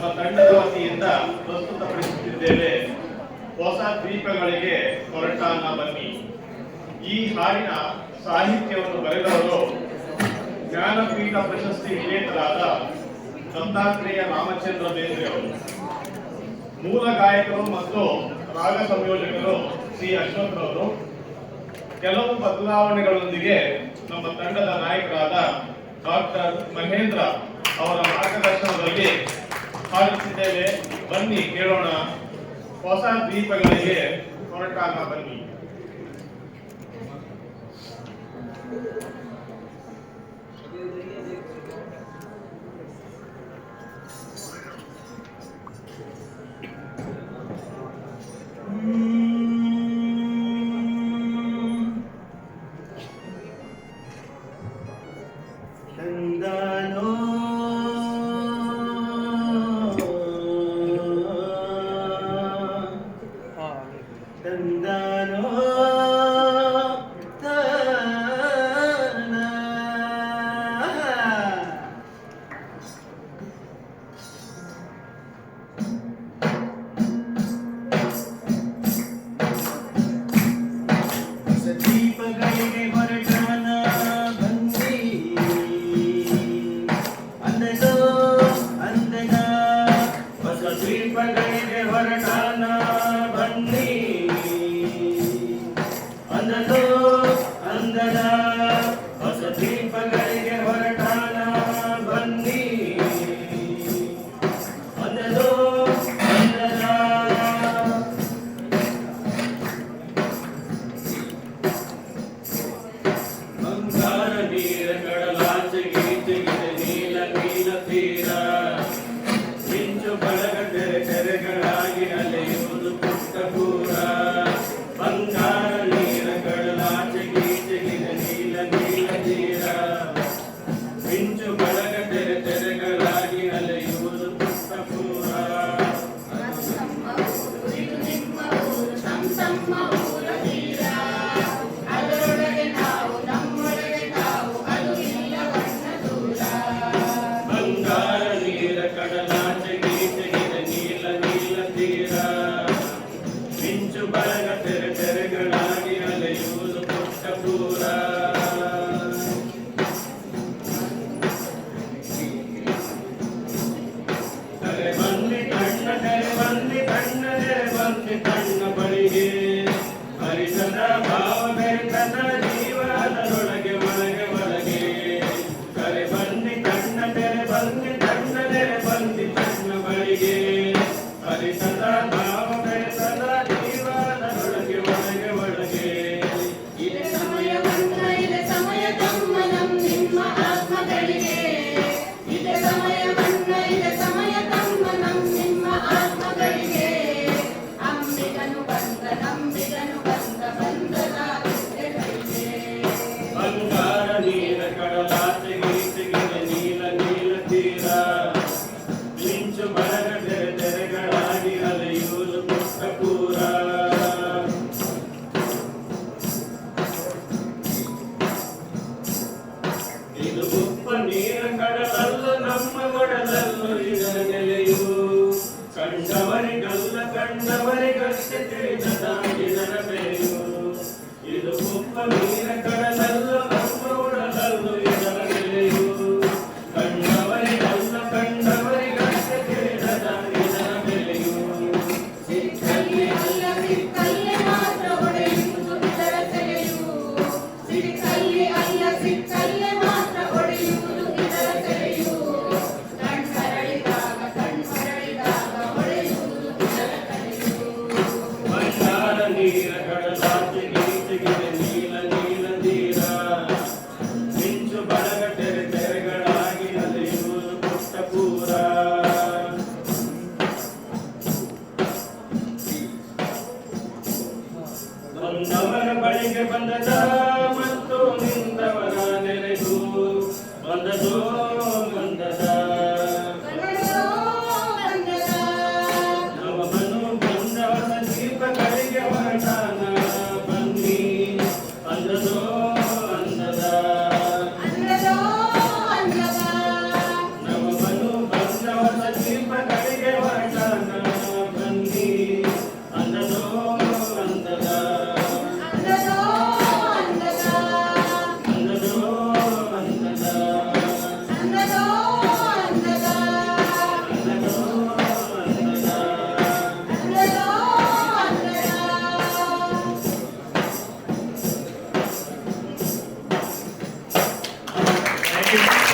ನಮ್ಮ ತಂಡದ ವತಿಯಿಂದ ಪ್ರಸ್ತುತಪಡಿಸುತ್ತಿದ್ದೇವೆ. ಹೊಸ ದ್ವೀಪಗಳಿಗೆ ಹೊರಟಾನ ಬನ್ನಿ. ಈ ಹಾಡಿನ ಸಾಹಿತ್ಯವನ್ನು ಬರೆದವರು ಜ್ಞಾನಪೀಠ ಪ್ರಶಸ್ತಿ ವಿಜೇತರಾದ ದತ್ತಾತ್ರೇಯ ರಾಮಚಂದ್ರ ಬೇಂದ್ರೆ ಮೂಲ ಗಾಯಕರು ಮತ್ತು ರಾಗ ಸಂಯೋಜಕರು ಶ್ರೀ ಅಶ್ವಥ್ರವರು ಕೆಲವು ಬದಲಾವಣೆಗಳೊಂದಿಗೆ ನಮ್ಮ ತಂಡದ ನಾಯಕರಾದ ಡಾಕ್ಟರ್ ಮಹೇಂದ್ರ ಅವರ ಹಾಡುತ್ತಿದ್ದೇವೆ ಬನ್ನಿ ಕೇಳೋಣ. ಹೊಸ ದ್ವೀಪಗಳಿಗೆ ಹೊರಟಾಗ ಬನ್ನಿ. ಸಮೀಪಗಳಿಗೆ ಹೊರಟಾನ ಬನ್ನಿ. ಅಂದದೋ ಅಂದದ ನೆರೆಗಳಾಗಿ ಅಲೆ Yeah. ಅಂಗಾರ ನೀರ ಕಡಲ ನನ್ನವರ ಬಳಿಗೆ ಬಂದದ ಮತ್ತು ನಿಂದವರ ನೆರೆದು ಬಂದದೋ